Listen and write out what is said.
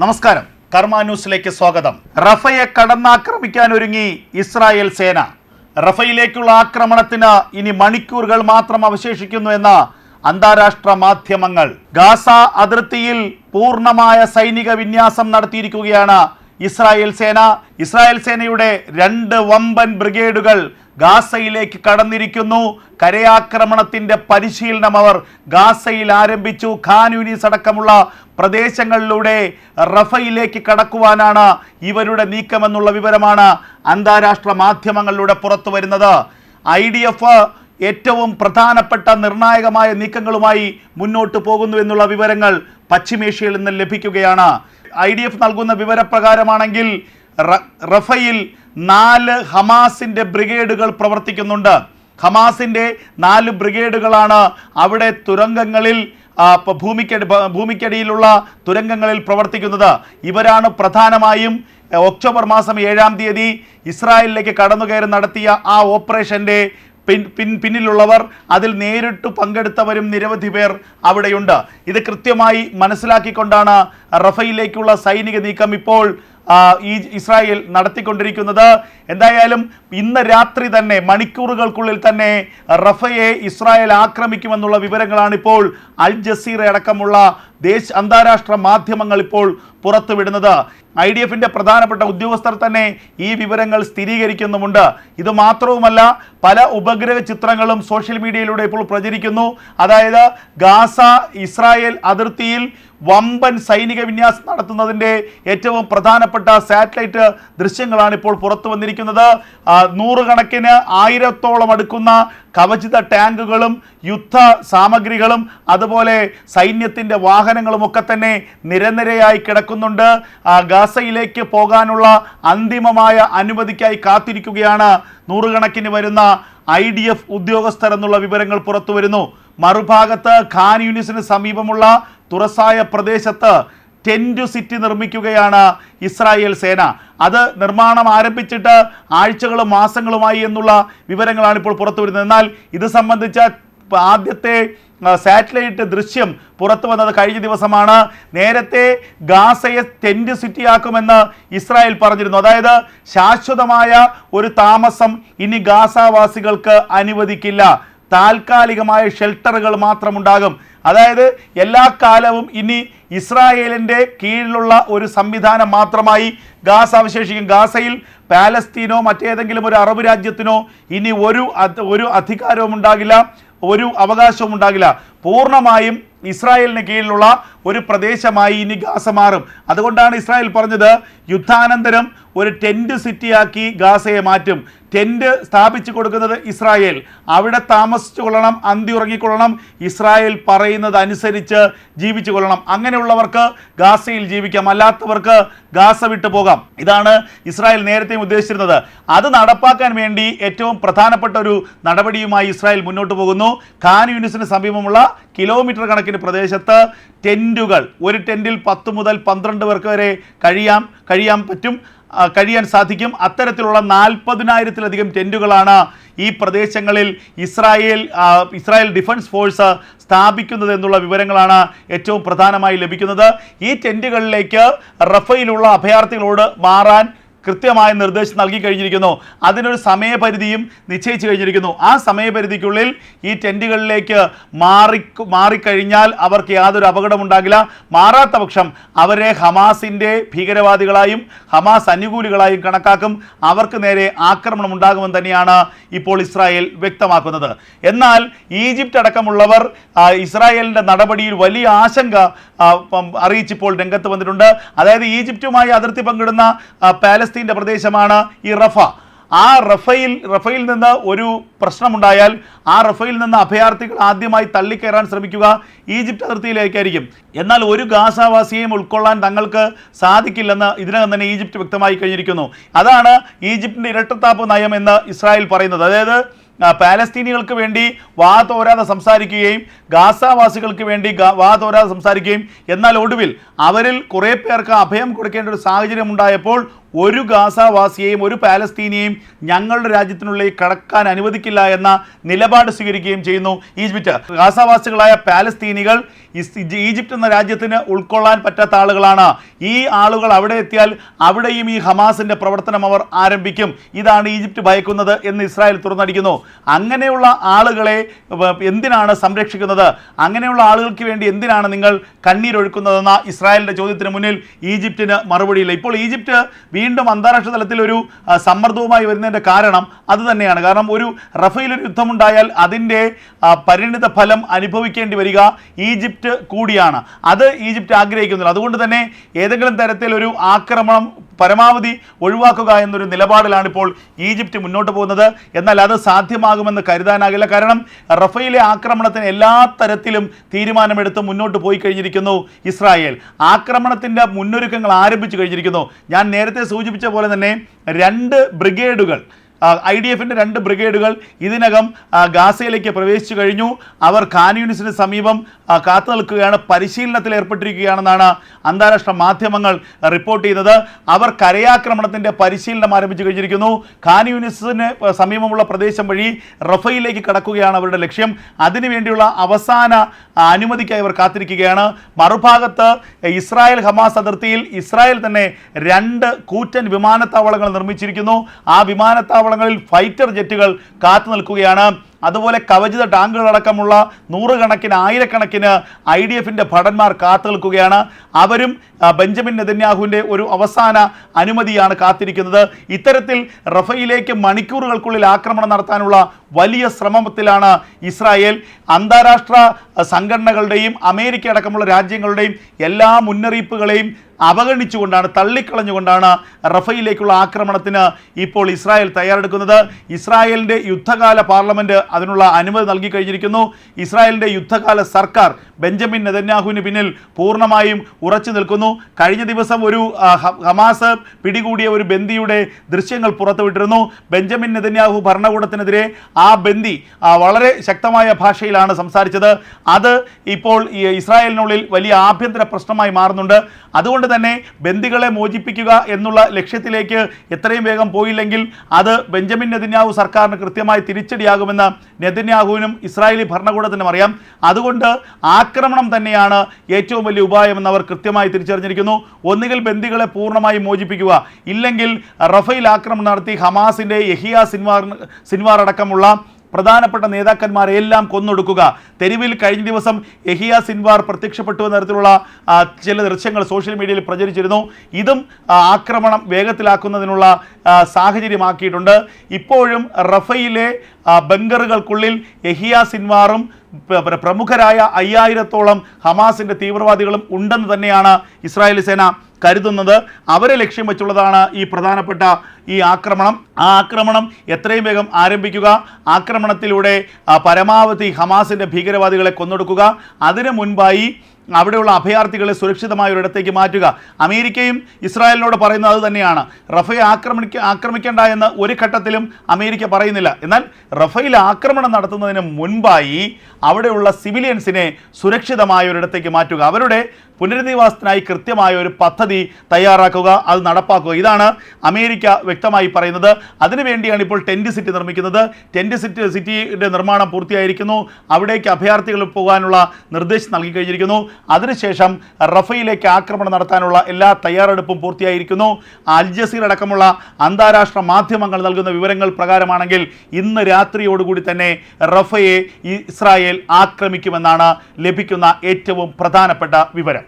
നമസ്കാരം. കർമ്മ ന്യൂസിലേക്ക് സ്വാഗതം. റഫയെ കടന്നാക്രമിക്കാൻ ഒരുങ്ങി ഇസ്രായേൽ സേന. റഫയിലേക്കുള്ള ആക്രമണത്തിന് ഇനി മണിക്കൂറുകൾ മാത്രം അവശേഷിക്കുന്നു എന്ന് അന്താരാഷ്ട്ര മാധ്യമങ്ങൾ. ഗാസ അതിർത്തിയിൽ പൂർണമായ സൈനിക വിന്യാസം നടത്തിയിരിക്കുകയാണ് ഇസ്രായേൽ സേന. ഇസ്രായേൽ സേനയുടെ രണ്ട് വമ്പൻ ബ്രിഗേഡുകൾ ഗാസയിലേക്ക് കടന്നിരിക്കുന്നു. കരയാക്രമണത്തിന്റെ പരിശീലനം അവർ ഗാസയിൽ ആരംഭിച്ചു. ഖാൻ യൂനിസ് അടക്കമുള്ള പ്രദേശങ്ങളിലൂടെ റഫയിലേക്ക് കടക്കുവാനാണ് ഇവരുടെ നീക്കമെന്നുള്ള വിവരമാണ് അന്താരാഷ്ട്ര മാധ്യമങ്ങളിലൂടെ പുറത്തു വരുന്നത്. ഐ ഡി എഫ് ഏറ്റവും പ്രധാനപ്പെട്ട നിർണായകമായ നീക്കങ്ങളുമായി മുന്നോട്ട് പോകുന്നു എന്നുള്ള വിവരങ്ങൾ പശ്ചിമേഷ്യയിൽ നിന്ന് ലഭിക്കുകയാണ്. ഐ ഡി എഫ് നൽകുന്ന വിവരപ്രകാരമാണെങ്കിൽ റഫയിൽ നാല് ഹമാസിന്റെ ബ്രിഗേഡുകൾ പ്രവർത്തിക്കുന്നുണ്ട്. ഹമാസിന്റെ നാല് ബ്രിഗേഡുകളാണ് അവിടെ തുരങ്കങ്ങളിൽ ഭൂമിക്കടി ഭൂമിക്കടിയിലുള്ള തുരങ്കങ്ങളിൽ പ്രവർത്തിക്കുന്നത്. ഇവരാണ് പ്രധാനമായും ഒക്ടോബർ മാസം ഏഴാം തീയതി ഇസ്രായേലിലേക്ക് കടന്നുകയറി നടത്തിയ ആ ഓപ്പറേഷന്റെ പിൻ പിൻ പിന്നിലുള്ളവർ അതിൽ നേരിട്ട് പങ്കെടുത്തവരും നിരവധി പേർ അവിടെയുണ്ട്. ഇത് കൃത്യമായി മനസ്സിലാക്കിക്കൊണ്ടാണ് റഫയിലേക്കുള്ള സൈനിക നീക്കം ഇപ്പോൾ ഈ ഇസ്രായേൽ നടത്തിക്കൊണ്ടിരിക്കുന്നത്. എന്തായാലും ഇന്ന് രാത്രി തന്നെ മണിക്കൂറുകൾക്കുള്ളിൽ തന്നെ റഫയെ ഇസ്രായേൽ ആക്രമിക്കുമെന്നുള്ള വിവരങ്ങളാണ് ഇപ്പോൾ അൽ ജസീറ അടക്കമുള്ള ദേശ അന്താരാഷ്ട്ര മാധ്യമങ്ങൾ ഇപ്പോൾ പുറത്തുവിടുന്നത്. ഐ ഡി എഫിന്റെ പ്രധാനപ്പെട്ട ഉദ്യോഗസ്ഥർ തന്നെ ഈ വിവരങ്ങൾ സ്ഥിരീകരിക്കുന്നുമുണ്ട്. ഇത് മാത്രവുമല്ല പല ഉപഗ്രഹ ചിത്രങ്ങളും സോഷ്യൽ മീഡിയയിലൂടെ ഇപ്പോൾ പ്രചരിക്കുന്നു. അതായത് ഗാസ ഇസ്രായേൽ അതിർത്തിയിൽ വമ്പൻ സൈനിക വിന്യാസം നടത്തുന്നതിന്റെ ഏറ്റവും പ്രധാനപ്പെട്ട സാറ്റലൈറ്റ് ദൃശ്യങ്ങളാണ് ഇപ്പോൾ പുറത്തു വന്നിരിക്കുന്നത് നൂറുകണക്കിന് ആയിരത്തോളം അടുക്കുന്ന കവചിത ടാങ്കുകളും യുദ്ധ സാമഗ്രികളും അതുപോലെ സൈന്യത്തിന്റെ വാഹനങ്ങളും ഒക്കെ തന്നെ നിരനിരയായി കിടക്കുന്നുണ്ട്. ഗാസയിലേക്ക് പോകാനുള്ള അന്തിമമായ അനുമതിക്കായി കാത്തിരിക്കുകയാണ് നൂറുകണക്കിന് വരുന്ന ഐ ഡി എഫ് ഉദ്യോഗസ്ഥർ എന്നുള്ള വിവരങ്ങൾ പുറത്തു വരുന്നു മറുഭാഗത്ത് ഖാൻ യൂണിസിന് സമീപമുള്ള തുറസായ പ്രദേശത്ത് ടെന്റ് സിറ്റി നിർമ്മിക്കുകയാണ് ഇസ്രായേൽ സേന. അത് നിർമ്മാണം ആരംഭിച്ചിട്ട് ആഴ്ചകളും മാസങ്ങളുമായി എന്നുള്ള വിവരങ്ങളാണ് ഇപ്പോൾ പുറത്തു വരുന്നത്. എന്നാൽ ഇത് സംബന്ധിച്ച ആദ്യത്തെ സാറ്റലൈറ്റ് ദൃശ്യം പുറത്തു വന്നത് കഴിഞ്ഞ ദിവസമാണ്. നേരത്തെ ഗാസയെ ടെന്റ് സിറ്റിയാക്കുമെന്ന് ഇസ്രായേൽ പറഞ്ഞിരുന്നു. അതായത് ശാശ്വതമായ ഒരു താമസം ഇനി ഗാസാവാസികൾക്ക് അനുവദിക്കില്ല. താൽക്കാലികമായ ഷെൽട്ടറുകൾ മാത്രമുണ്ടാകും. അതായത് എല്ലാ കാലവും ഇനി ഇസ്രായേലിന്റെ കീഴിലുള്ള ഒരു സംവിധാനം മാത്രമായി ഗാസ അവശേഷിക്കും. ഗാസയിൽ പാലസ്തീനോ മറ്റേതെങ്കിലും ഒരു അറബ് രാജ്യത്തിനോ ഇനി ഒരു ഒരു അധികാരവും ഉണ്ടാകില്ല ഒരു അവകാശവും ഉണ്ടാകില്ല. പൂർണമായും ഇസ്രായേലിന് കീഴിലുള്ള ഒരു പ്രദേശമായി ഇനി ഗാസ മാറും. അതുകൊണ്ടാണ് ഇസ്രായേൽ പറഞ്ഞത് യുദ്ധാനന്തരം ഒരു ടെന്റ് സിറ്റിയാക്കി ഗാസയെ മാറ്റും. ടെന്റ് സ്ഥാപിച്ചു കൊടുക്കുന്നത് ഇസ്രായേൽ. അവിടെ താമസിച്ചു കൊള്ളണം അന്തി ഉറങ്ങിക്കൊള്ളണം ഇസ്രായേൽ പറയുന്നത് അനുസരിച്ച് ജീവിച്ചു കൊള്ളണം. അങ്ങനെയുള്ളവർക്ക് ഗാസയിൽ ജീവിക്കാം അല്ലാത്തവർക്ക് ഗാസ വിട്ടു പോകാം. ഇതാണ് ഇസ്രായേൽ നേരത്തെ ഉദ്ദേശിച്ചിരുന്നത്. അത് നടപ്പാക്കാൻ വേണ്ടി ഏറ്റവും പ്രധാനപ്പെട്ട ഒരു നടപടിയുമായി ഇസ്രായേൽ മുന്നോട്ട് പോകുന്നു. ഖാൻ യൂണിസിന് സമീപമുള്ള കിലോമീറ്റർ കണക്കിന് പ്രദേശത്ത് ടെന്റുകൾ ഒരു ടെന്റിൽ പത്ത് മുതൽ പന്ത്രണ്ട് പേർക്ക് വരെ കഴിയാം കഴിയാൻ പറ്റും കഴിയാൻ സാധിക്കും. അത്തരത്തിലുള്ള നാൽപ്പതിനായിരത്തിലധികം ടെന്റുകളാണ് ഈ പ്രദേശങ്ങളിൽ ഇസ്രായേൽ ഇസ്രായേൽ ഡിഫൻസ് ഫോഴ്സ് സ്ഥാപിക്കുന്നത് എന്നുള്ള വിവരങ്ങളാണ് ഏറ്റവും പ്രധാനമായി ലഭിക്കുന്നത്. ഈ ടെന്റുകളിലേക്ക് റഫയിലുള്ള അഭയാർത്ഥികളോട് മാറാൻ കൃത്യമായ നിർദ്ദേശം നൽകി കഴിഞ്ഞിരിക്കുന്നു. അതിനൊരു സമയപരിധിയും നിശ്ചയിച്ചു കഴിഞ്ഞിരിക്കുന്നു. ആ സമയപരിധിക്കുള്ളിൽ ഈ ടെന്റുകളിലേക്ക് മാറി മാറിക്കഴിഞ്ഞാൽ അവർക്ക് യാതൊരു അപകടമുണ്ടാകില്ല മാറാത്ത പക്ഷം അവരെ ഹമാസിന്റെ ഭീകരവാദികളായും ഹമാസ് അനുകൂലികളായും കണക്കാക്കും. അവർക്ക് നേരെ ആക്രമണം ഉണ്ടാകുമെന്ന് തന്നെയാണ് ഇപ്പോൾ ഇസ്രായേൽ വ്യക്തമാക്കുന്നത്. എന്നാൽ ഈജിപ്റ്റ് അടക്കമുള്ളവർ ഇസ്രായേലിന്റെ നടപടിയിൽ വലിയ ആശങ്ക അറിയിച്ചിപ്പോൾ രംഗത്ത് വന്നിട്ടുണ്ട്. അതായത് ഈജിപ്റ്റുമായി അതിർത്തി പങ്കിടുന്ന ആ, പാലസ്തീന്റെ പ്രദേശമാണ് ഈ റഫ. ആ റഫയിൽ റഫയിൽ നിന്ന് ഒരു പ്രശ്നമുണ്ടായാൽ ആ റഫയിൽ നിന്ന് അഭയാർത്ഥികൾ ആദ്യമായി തള്ളിക്കയറാൻ ശ്രമിക്കുക ഈജിപ്ത് അതിർത്തിയിലേക്കായിരിക്കും. എന്നാൽ ഒരു ഗാസാവാസിയെയും ഉൾക്കൊള്ളാൻ തങ്ങൾക്ക് സാധിക്കില്ലെന്ന് ഇതിനകം തന്നെ ഈജിപ്റ്റ് വ്യക്തമായി കഴിഞ്ഞിരിക്കുന്നു. അതാണ് ഈജിപ്തിന്റെ ഇരട്ടത്താപ്പ് നയം എന്ന് ഇസ്രായേൽ പറയുന്നത്. അതായത് പാലസ്തീനികൾക്ക് വേണ്ടി വാ തോരാതെ സംസാരിക്കുകയും ഗാസാവാസികൾക്ക് വേണ്ടി വാ തോരാതെ സംസാരിക്കുകയും എന്നാൽ ഒടുവിൽ അവരിൽ കുറേ പേർക്ക് അഭയം കൊടുക്കേണ്ട ഒരു സാഹചര്യം ഉണ്ടായപ്പോൾ ഒരു ഗാസാവാസിയെയും ഒരു പാലസ്തീനിയെയും ഞങ്ങളുടെ രാജ്യത്തിനുള്ളിൽ കടക്കാൻ അനുവദിക്കില്ല എന്ന നിലപാട് സ്വീകരിക്കുകയും ചെയ്യുന്നു ഈജിപ്റ്റ്. ഗാസാവാസികളായ പാലസ്തീനികൾ ഈജിപ്റ്റ് എന്ന രാജ്യത്തിന് ഉൾക്കൊള്ളാൻ പറ്റാത്ത ആളുകളാണ്. ഈ ആളുകൾ അവിടെ എത്തിയാൽ അവിടെയും ഈ ഹമാസിന്റെ പ്രവർത്തനം അവർ ആരംഭിക്കും. ഇതാണ് ഈജിപ്റ്റ് ഭയക്കുന്നത് എന്ന് ഇസ്രായേൽ തുറന്നടിക്കുന്നു. അങ്ങനെയുള്ള ആളുകളെ എന്തിനാണ് സംരക്ഷിക്കുന്നത്? അങ്ങനെയുള്ള ആളുകൾക്ക് വേണ്ടി എന്തിനാണ് നിങ്ങൾ കണ്ണീരൊഴുക്കുന്നതെന്ന ഇസ്രായേലിന്റെ ചോദ്യത്തിന് മുന്നിൽ ഈജിപ്തിന് മറുപടിയില്ല. ഇപ്പോൾ ഈജിപ്റ്റ് വീണ്ടും അന്താരാഷ്ട്ര തലത്തിൽ ഒരു സമ്മർദ്ദവുമായി വരുന്നതിന്റെ കാരണം അത് തന്നെയാണ്. കാരണം ഒരു റഫേൽ ഒരു യുദ്ധമുണ്ടായാൽ അതിന്റെ പരിണിത ഫലം അനുഭവിക്കേണ്ടി വരിക ഈജിപ്റ്റ് കൂടിയാണ്. അത് ഈജിപ്റ്റ് ആഗ്രഹിക്കുന്നില്ല. അതുകൊണ്ട് തന്നെ ഏതെങ്കിലും തരത്തിലൊരു ആക്രമണം പരമാവധി ഒഴിവാക്കുക എന്നൊരു നിലപാടിലാണ് ഇപ്പോൾ ഈജിപ്റ്റ് മുന്നോട്ട് പോകുന്നത്. എന്നാൽ അത് സാധ്യമാകുമെന്ന് കരുതാനാകില്ല. കാരണം റഫയിലെ ആക്രമണത്തിന് എല്ലാ തരത്തിലും തീരുമാനമെടുത്ത് മുന്നോട്ട് പോയി കഴിഞ്ഞിരിക്കുന്നു ഇസ്രായേൽ. ആക്രമണത്തിന്റെ മുന്നൊരുക്കങ്ങൾ ആരംഭിച്ചു കഴിഞ്ഞിരിക്കുന്നു. ഞാൻ നേരത്തെ സൂചിപ്പിച്ച പോലെ തന്നെ രണ്ട് ബ്രിഗേഡുകൾ ഐ ഡി എഫിന്റെ രണ്ട് ബ്രിഗേഡുകൾ ഇതിനകം ഗാസയിലേക്ക് പ്രവേശിച്ചു കഴിഞ്ഞു. അവർ ഖാൻ യൂണിസിന് സമീപം കാത്തു നിൽക്കുകയാണ്. പരിശീലനത്തിൽ ഏർപ്പെട്ടിരിക്കുകയാണെന്നാണ് അന്താരാഷ്ട്ര മാധ്യമങ്ങൾ റിപ്പോർട്ട് ചെയ്തത് അവർ കരയാക്രമണത്തിന്റെ പരിശീലനം ആരംഭിച്ചു കഴിഞ്ഞിരിക്കുന്നു. ഖാൻ യൂണിസിന് സമീപമുള്ള പ്രദേശം വഴി റഫയിലേക്ക് കടക്കുകയാണ് അവരുടെ ലക്ഷ്യം. അതിനുവേണ്ടിയുള്ള അവസാന അനുമതിക്കായി അവർ കാത്തിരിക്കുകയാണ്. മറുഭാഗത്ത് ഇസ്രായേൽ ഹമാസ് അതിർത്തിയിൽ ഇസ്രായേൽ തന്നെ രണ്ട് കൂറ്റൻ വിമാനത്താവളങ്ങൾ നിർമ്മിച്ചിരിക്കുന്നു. ആ വിമാനത്താവളങ്ങളിൽ ഫൈറ്റർ ജെറ്റുകൾ കാത്തു നിൽക്കുകയാണ്. അതുപോലെ കവചിത ടാങ്കുകളടക്കമുള്ള നൂറുകണക്കിന് ആയിരക്കണക്കിന് ഐ ഡി എഫിന്റെ ഭടന്മാർ കാത്തു നിൽക്കുകയാണ്. അവരും ബെഞ്ചമിൻ നെതന്യാഹുവിന്റെ ഒരു അവസാന അനുമതിയാണ് കാത്തിരിക്കുന്നത്. ഇത്തരത്തിൽ റഫയിലേക്ക് മണിക്കൂറുകൾക്കുള്ളിൽ ആക്രമണം നടത്താനുള്ള വലിയ ശ്രമത്തിലാണ് ഇസ്രായേൽ. അന്താരാഷ്ട്ര സംഘടനകളുടെയും അമേരിക്ക അടക്കമുള്ള രാജ്യങ്ങളുടെയും എല്ലാ മുന്നറിയിപ്പുകളെയും അവഗണിച്ചുകൊണ്ടാണ് തള്ളിക്കളഞ്ഞുകൊണ്ടാണ് റഫയിലേക്കുള്ള ആക്രമണത്തിന് ഇപ്പോൾ ഇസ്രായേൽ തയ്യാറെടുക്കുന്നത്. ഇസ്രായേലിന്റെ യുദ്ധകാല പാർലമെന്റ് അതിനുള്ള അനുമതി നൽകി കഴിഞ്ഞിരിക്കുന്നു. ഇസ്രായേലിന്റെ യുദ്ധകാല സർക്കാർ ബെഞ്ചമിൻ നെതന്യാഹുവിന് പിന്നിൽ പൂർണമായും ഉറച്ചു നിൽക്കുന്നു. കഴിഞ്ഞ ദിവസം ഒരു ഹമാസ് പിടികൂടിയ ഒരു ബന്ദിയുടെ ദൃശ്യങ്ങൾ പുറത്തുവിട്ടിരുന്നു. ബെഞ്ചമിൻ നെതന്യാഹു ഭരണകൂടത്തിനെതിരെ ആ ബന്ദി വളരെ ശക്തമായ ഭാഷയിലാണ് സംസാരിച്ചത്. അത് ഇപ്പോൾ ഇസ്രായേലിനുള്ളിൽ വലിയ ആഭ്യന്തര പ്രശ്നമായി മാറുന്നുണ്ട്. അതുകൊണ്ട് തന്നെ ബന്ദികളെ മോചിപ്പിക്കുക എന്നുള്ള ലക്ഷ്യത്തിലേക്ക് എത്രയും വേഗം പോയില്ലെങ്കിൽ അത് ബെഞ്ചമിൻ നെതിന്യാഹു സർക്കാരിന് കൃത്യമായി തിരിച്ചടിയാകുമെന്ന് നെതിന്യാഹുവിനും ഇസ്രായേലി ഭരണകൂടത്തിനും അറിയാം. അതുകൊണ്ട് ആക്രമണം തന്നെയാണ് ഏറ്റവും വലിയ ഉപായമെന്ന് അവർ കൃത്യമായി തിരിച്ചറിഞ്ഞിരിക്കുന്നു. ഒന്നുകിൽ ബന്ദികളെ പൂർണമായി മോചിപ്പിക്കുക ഇല്ലെങ്കിൽ റഫേൽ ആക്രമണം നടത്തി ഹമാസിന്റെ യഹിയ സിൻവാർ സിൻവാർ അടക്കമുള്ള പ്രധാനപ്പെട്ട നേതാക്കന്മാരെ എല്ലാം കൊന്നൊടുക്കുക. തെരുവിൽ കഴിഞ്ഞ ദിവസം എഹിയ സിൻവാർ പ്രത്യക്ഷപ്പെട്ടു എന്ന തരത്തിലുള്ള ചില ദൃശ്യങ്ങൾ സോഷ്യൽ മീഡിയയിൽ പ്രചരിച്ചിരുന്നു. ഇതും ആക്രമണം വേഗത്തിലാക്കുന്നതിനുള്ള സാഹചര്യമാക്കിയിട്ടുണ്ട്. ഇപ്പോഴും റഫയിലെ ബങ്കറുകൾക്കുള്ളിൽ എഹിയ സിൻവാറും പ്ര- പ്ര- പ്രമുഖരായ അയ്യായിരത്തോളം ഹമാസിന്റെ തീവ്രവാദികളും ഉണ്ടെന്ന് തന്നെയാണ് ഇസ്രായേൽ സേന കരുതുന്നത് അവരെ ലക്ഷ്യം വെച്ചുള്ളതാണ് ഈ പ്രധാനപ്പെട്ട ഈ ആക്രമണം. ആ ആക്രമണം എത്രയും വേഗം ആരംഭിക്കുക. ആക്രമണത്തിലൂടെ പരമാവധി ഹമാസിന്റെ ഭീകരവാദികളെ കൊന്നൊടുക്കുക. അതിനു മുൻപായി അവിടെയുള്ള അഭയാർത്ഥികളെ സുരക്ഷിതമായ ഒരിടത്തേക്ക് മാറ്റുക. അമേരിക്കയും ഇസ്രായേലിനോട് പറയുന്നത് അത് തന്നെയാണ്. റഫയെ ആക്രമിക്ക ആക്രമിക്കേണ്ട എന്ന് ഒരു ഘട്ടത്തിലും അമേരിക്ക പറയുന്നില്ല. എന്നാൽ റഫയിൽ ആക്രമണം നടത്തുന്നതിന് മുൻപായി അവിടെയുള്ള സിവിലിയൻസിനെ സുരക്ഷിതമായ ഒരിടത്തേക്ക് മാറ്റുക. അവരുടെ പുനരധിവാസത്തിനായി കൃത്യമായ ഒരു പദ്ധതി തയ്യാറാക്കുക അത് നടപ്പാക്കുക. ഇതാണ് അമേരിക്ക വ്യക്തമായി പറയുന്നത്. അതിനുവേണ്ടിയാണ് ഇപ്പോൾ ടെന്റ് സിറ്റി നിർമ്മിക്കുന്നത്. ടെന്റ് സിറ്റി സിറ്റിയുടെ നിർമ്മാണം പൂർത്തിയായിരിക്കുന്നു. അവിടേക്ക് അഭയാർത്ഥികൾ പോകാനുള്ള നിർദ്ദേശം നൽകി കഴിഞ്ഞിരിക്കുന്നു. അതിനുശേഷം റഫയിലേക്ക് ആക്രമണം നടത്താനുള്ള എല്ലാ തയ്യാറെടുപ്പും പൂർത്തിയായിരിക്കുന്നു. അൽജസീർ അടക്കമുള്ള അന്താരാഷ്ട്ര മാധ്യമങ്ങൾ നൽകുന്ന വിവരങ്ങൾ പ്രകാരമാണെങ്കിൽ ഇന്ന് രാത്രിയോടുകൂടി തന്നെ റഫയെ ഇസ്രായേൽ ആക്രമിക്കുമെന്നാണ് ലഭിക്കുന്ന ഏറ്റവും പ്രധാനപ്പെട്ട വിവരം.